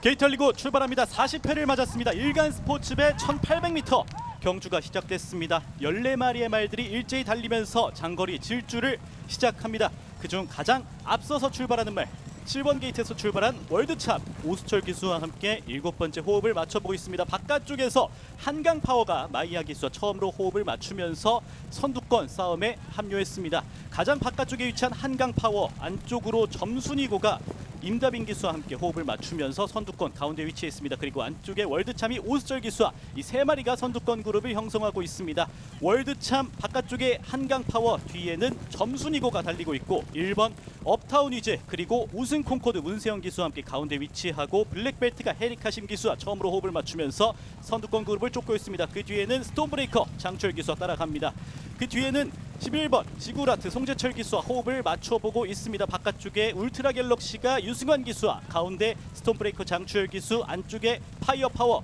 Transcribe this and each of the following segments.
게이털리고 출발합니다. 40회를 맞았습니다. 일간 스포츠배 1800m 경주가 시작됐습니다. 14마리의 말들이 일제히 달리면서 장거리 질주를 시작합니다. 그중 가장 앞서서 출발하는 말 7번 게이트에서 출발한 월드찹 오수철 기수와 함께 일곱 번째 호흡을 맞춰보고 있습니다. 바깥쪽에서 한강 파워가 마이야 기수와 처음으로 호흡을 맞추면서 선두권 싸움에 합류했습니다. 가장 바깥쪽에 위치한 한강 파워 안쪽으로 점순이고가 임다빈 기수와 함께 호흡을 맞추면서 선두권 가운데 위치했습니다. 그리고 안쪽에 월드참이 오수철 기수와 이 세 마리가 선두권 그룹을 형성하고 있습니다. 월드참 바깥쪽에 한강 파워 뒤에는 점순이고가 달리고 있고 1번 업타운 위즈 그리고 우승 콩코드 문세영 기수와 함께 가운데 위치하고 블랙벨트가 헤리카심 기수와 처음으로 호흡을 맞추면서 선두권 그룹을 쫓고 있습니다. 그 뒤에는 스톤브레이커 장철 기수와 따라갑니다. 그 뒤에는 11번 지구라트 송재철 기수와 호흡을 맞춰보고 있습니다. 바깥쪽에 울트라 갤럭시가 유승환 기수와 가운데 스톤브레이커 장추열 기수 안쪽에 파이어 파워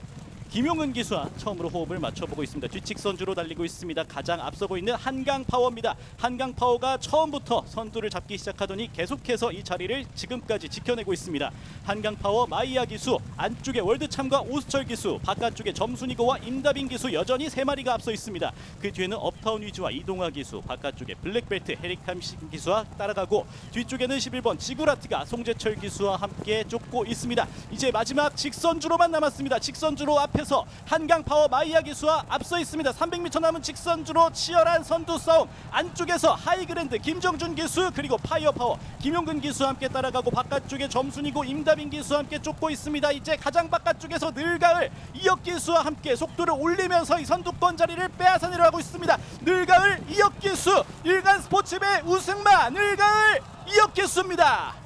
김용은 기수와 처음으로 호흡을 맞춰보고 있습니다. 뒤측 선주로 달리고 있습니다. 가장 앞서고 있는 한강 파워입니다. 한강 파워가 처음부터 선두를 잡기 시작하더니 계속해서 이 자리를 지금까지 지켜내고 있습니다. 한강 파워 마이야 기수 안쪽에 월드참과 오수철 기수 바깥쪽에 점순이고와 임다빈 기수 여전히 세 마리가 앞서 있습니다. 그 뒤에는 업타운 위즈와 이동화 기수 바깥쪽에 블랙벨트 헤릭함 기수와 따라가고 뒤쪽에는 11번 지구라트가 송재철 기수와 함께 쫓고 있습니다. 이제 마지막 직선주로만 남았습니다. 직선주로 앞에 서 한강 파워 마이야 기수와 앞서 있습니다. 300m 남은 직선주로 치열한 선두 싸움 안쪽에서 하이그랜드 김정준 기수 그리고 파이어 파워 김용근 기수와 함께 따라가고 바깥쪽에 점순이고 임다빈 기수와 함께 쫓고 있습니다. 이제 가장 바깥쪽에서 늘가을 이혁 기수와 함께 속도를 올리면서 이 선두권 자리를 빼앗아 내려가고 있습니다. 늘가을 이혁 기수 일간 스포츠배 우승마 늘가을 이혁 기수입니다.